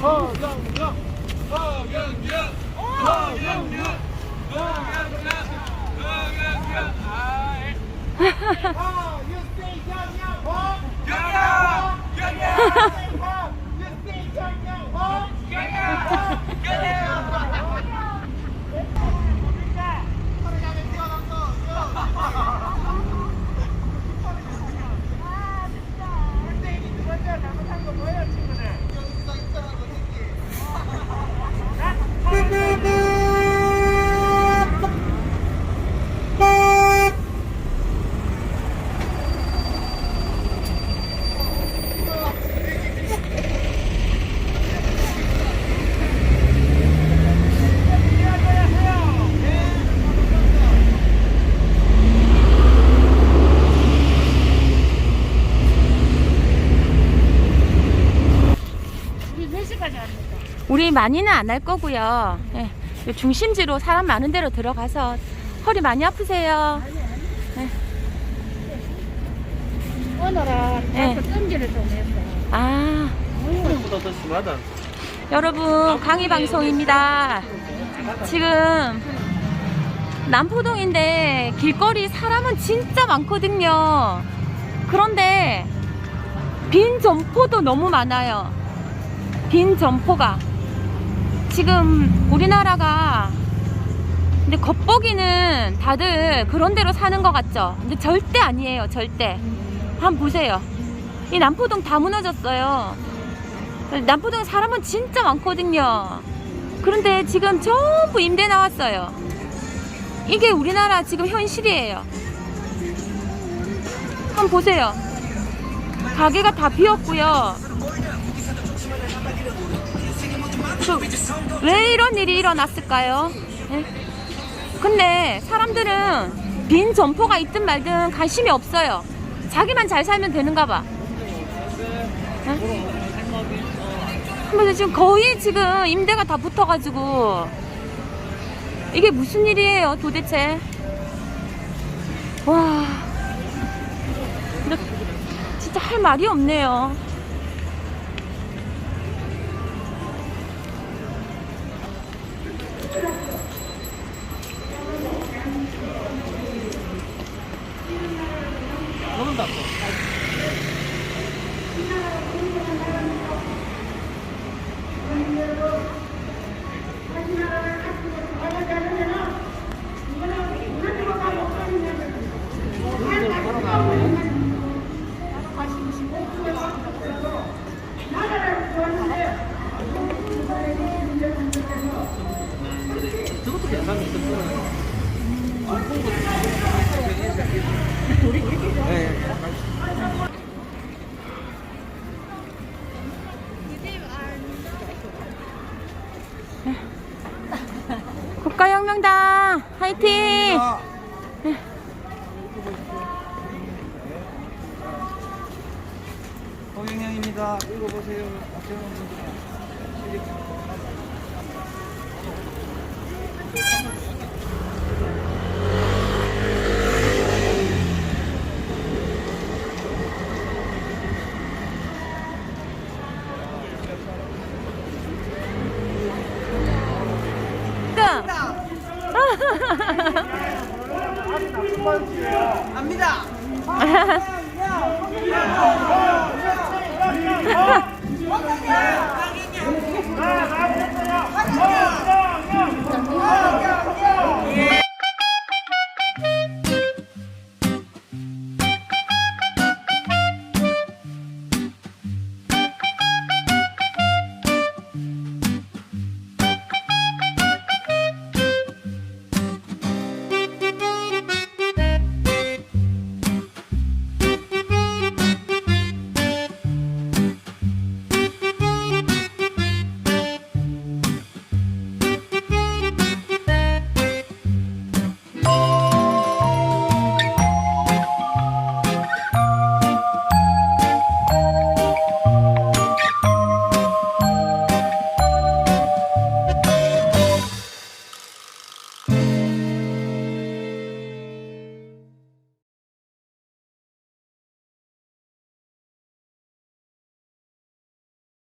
허경영 허경영 허경영 허경영 허경영 아이 허 유세 경영 허 경영 경영 유세 경영 허 경영 경영 우리 몇 시까지 합니까? 우리 많이는 안 할 거고요. 예, 요 중심지로 사람 많은 데로 들어가서 허리 많이 아프세요? 오늘은 네. 자꾸 찜질을 좀 했어. 아, 보다 더 심하다 여러분 강의 방송입니다. 지금 남포동인데 길거리 사람은 진짜 많거든요. 그런데 빈 점포도 너무 많아요. 빈 점포가 지금 우리나라가 근데 겉보기는 다들 그런 데로 사는 것 같죠? 근데 절대 아니에요, 절대. 한번 보세요. 이 남포동 다 무너졌어요. 남포동 사람은 진짜 많거든요. 그런데 지금 전부 임대 나왔어요. 이게 우리나라 지금 현실이에요. 한번 보세요. 가게가 다 비었고요. 그, 왜 이런 일이 일어났을까요? 예? 근데 사람들은 빈 점포가 있든 말든 관심이 없어요. 자기만 잘 살면 되는가 봐. 근데 지금 거의 지금 임대가 다 붙어가지고 이게 무슨 일이에요 도대체 와 진짜 할 말이 없네요 모른다 또 저것도 괜찮은데 네. 국가혁명당 화이팅 허경영입니다. 읽어보세요. 박재원 선수. 아, 압니다.